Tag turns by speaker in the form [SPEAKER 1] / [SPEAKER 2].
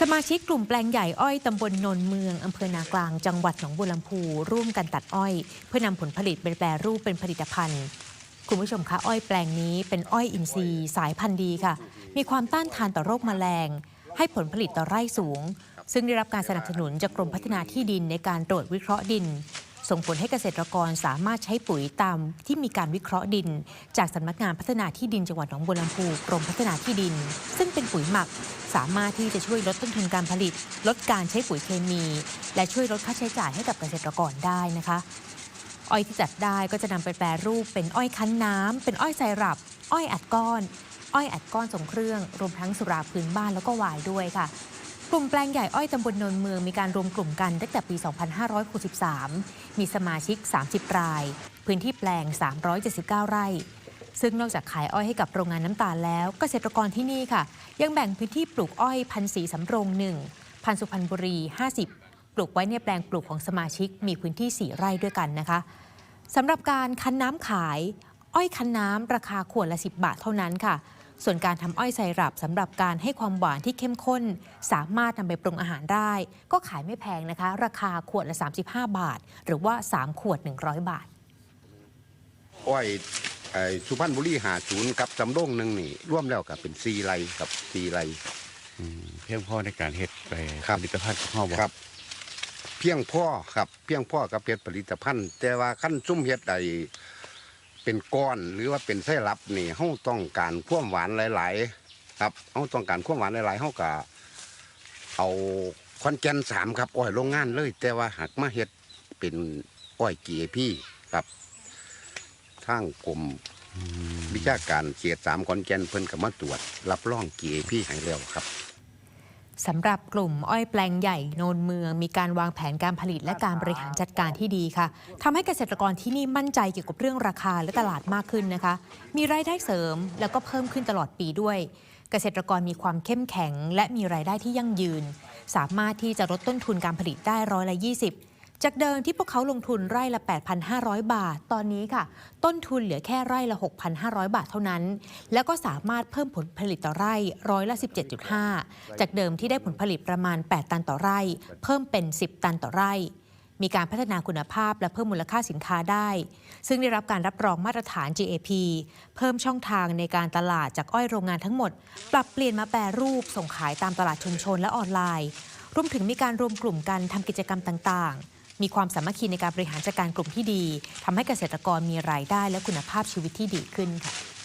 [SPEAKER 1] สมาชิกกลุ่มแปลงใหญ่อ้อยตำบลโนนเมืองอำเภอนากลางจังหวัดหนองบัวลำพูร่วมกันตัดอ้อย เพื่อนำผลผลิตไปแปรรูปเป็นผลิตภัณฑ์คุณผู้ชมคะอ้อยแปลงนี้เป็นอ้อยอินทรีย์สายพันธุ์ดีค่ะ มีความต้านทานต่อโรคแมลง ให้ผลผลิตต่อไร่สูง ซึ่งได้รับการสนับสนุนจากกรมพัฒนาที่ดินในการตรวจวิเคราะห์ดิน ส่งผลให้เกษตรกรสามารถใช้ปุ๋ยตามที่มีการวิเคราะห์ดิน จากสำนักงานพัฒนาที่ดินจังหวัดหนองบัวลำพูกรมพัฒนาที่ดิน ซึ่งเป็นปุ๋ยหมัก สามารถที่จะช่วยลดต้นทุนการผลิต ลดการใช้ปุ๋ยเคมี และช่วยลดค่าใช้จ่ายให้กับเกษตรกรได้นะคะ อ้อยที่จัดได้ก็จะนำไปแปรรูปเป็นอ้อยคั้นน้ำเป็นอ้อยไซรัปอ้อยอัดก้อน อ้อยอัดก้อนส่งเครื่อง รวมทั้งสุราพื้นบ้านแล้วก็วายด้วยค่ะ กลุ่มแปลงใหญ่อ้อยตำบลนนเมืองมีการรวมกลุ่มกันตั้งแต่ปี 2563 มีสมาชิก 30 ราย พื้นที่แปลง 379 ไร่ ซึ่งนอกจากขายอ้อยให้กับโรงงานน้ำตาลแล้ว เกษตรกรที่นี่ค่ะ ยังแบ่งพื้นที่ปลูกอ้อยพันสีสำโรงหนึ่งพันสุพรรณบุรี 50 ปลูกไว้ในแปลงปลูกของสมาชิกมีพื้นที่ 4 ไร่ด้วยกันนะคะสำหรับการคั้นน้ำขาย อ้อยคั้นน้ำราคาขวดละ 10 บาทเท่านั้นค่ะ ส่วนการทำอ้อยไซรัปสำหรับการให้ความหวานที่เข้มข้น สามารถนำไปปรุงอาหารได้ ก็ขายไม่แพงนะคะ ราคาขวดละ 35 บาท หรือว่า 3 ขวด 100 บาท
[SPEAKER 2] อ้อยไอ้สุพรรณบุรีหาศูนย์กับจำโรงหนึ่งนี่ร่วมแล้วกับเป็นซีไรกับซีไร
[SPEAKER 3] อืมเพียงพอในการเฮ็ดไป
[SPEAKER 2] ครับ
[SPEAKER 3] ผลิตภัณฑ์ของเฮาบ่
[SPEAKER 2] ครับ เพียงพ่อครับ เพียงพ่อกับเป็ดผลิตภัณฑ์ แต่ว่าขั้นซุ่มเฮ็ดไอ้ เป็นก้อนหรือว่าเป็นไส้ลับนี่เฮาต้องการความหวานหลาย ๆ ครับเฮาต้องการความหวานหลายๆเฮาก็เอาคอนแกนสามครับอ้อยโรงงานเลย แต่ว่าหากมาเฮ็ดเป็นอ้อยเกียพี่ครับทางกรม
[SPEAKER 3] อืม
[SPEAKER 2] วิชาการเขียดสามขอนแก่นเพิ่นก็มาตรวจ รับรองเกียพี่ให้แล้วครับ
[SPEAKER 1] สำหรับกลุ่มอ้อยแปลงใหญ่โนนเมือง มีการวางแผนการผลิตและการบริหารจัดการที่ดีค่ะทำให้เกษตรกรที่นี่มั่นใจเกี่ยวกับเรื่องราคาและตลาดมากขึ้นนะคะ มีรายได้เสริมแล้วก็เพิ่มขึ้นตลอดปีด้วย เกษตรกรมีความเข้มแข็ง และมีรายได้ที่ยั่งยืน สามารถที่จะลดต้นทุนการผลิตได้ร้อยละ 20 จากเดิมที่พวกเขาลงทุนไร่ละ 8,500 บาท ตอนนี้ค่ะ ต้นทุนเหลือแค่ไร่ละ 6,500 บาทเท่านั้น แล้วก็สามารถเพิ่มผลผลิตต่อไร่ร้อยละ 17.5 จากเดิมที่ได้ผลผลิตประมาณ 8 ตันต่อไร่ เพิ่มเป็น 10 ตันต่อไร่ มีการพัฒนาคุณภาพและเพิ่มมูลค่าสินค้าได้ ซึ่งได้รับการรับรองมาตรฐาน GAP เพิ่มช่องทางในการตลาดจากอ้อยโรงงานทั้งหมด ปรับเปลี่ยนมาแปรรูปส่งขายตามตลาดชุมชนและออนไลน์ รวมถึงมีการรวมกลุ่มกันทำกิจกรรมต่างๆ มีความสามัคคีในการบริหารจัดการกลุ่มที่ดีทำให้เกษตรกรมีรายได้และคุณภาพชีวิตที่ดีขึ้นค่ะ